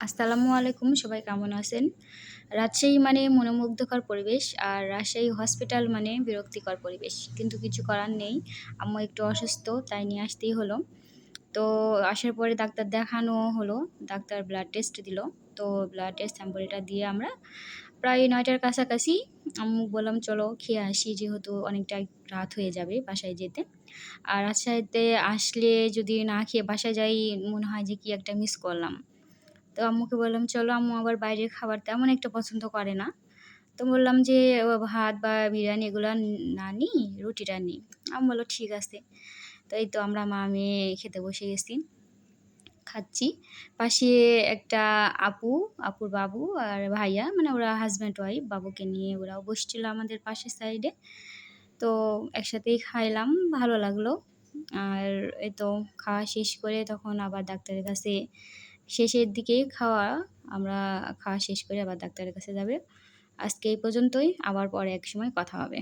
আসসালামু আলাইকুম, সবাই কেমন আছেন? রাজশাহী মানে মনোমুগ্ধকর পরিবেশ আর রাজশাহী হসপিটাল মানে বিরক্তিকর পরিবেশ। কিন্তু কিছু করার নেই, আম্মু একটু অসুস্থ, তাই নিয়ে আসতেই হলো। তো আসার পরে ডাক্তার দেখানো হলো, ডাক্তার ব্লাড টেস্ট দিল। তো ব্লাড টেস্ট স্যাম্পলটা দিয়ে আমরা প্রায় নয়টার কাছাকাছি আম্মু বললাম, চলো খেয়ে আসি, যেহেতু অনেকটা রাত হয়ে যাবে বাসায় যেতে। আর রাজশাহীতে আসলে যদি না খেয়ে বাসায় যাই, মনে হয় যে কি একটা মিস করলাম। তো আম্মুকে বললাম, চলো আম্মু আবার বাইরের খাবার তেমন একটা পছন্দ করে না। তো বললাম যে ভাত বা বিরিয়ানি এগুলো না নিই রুটিটা নিই আম্মু বলল, ঠিক আছে। তো এই তো আমরা মা মেয়ে খেতে বসে গেছি, খাচ্ছি। পাশে একটা আপু, আপুর বাবু আর ভাইয়া মানে ওরা হাজব্যান্ড ওয়াইফ বাবুকে নিয়ে ওরাও বসছিল আমাদের পাশের সাইডে তো একসাথেই খাইলাম, ভালো লাগল। আর এই তো খাওয়া শেষ করে তখন আবার ডাক্তারের কাছে শেষের দিকে খাওয়া আমরা খাওয়া শেষ করে আবার ডাক্তারের কাছে যাবে। আজকে এই পর্যন্তই, আবার পরে এক সময় কথা হবে।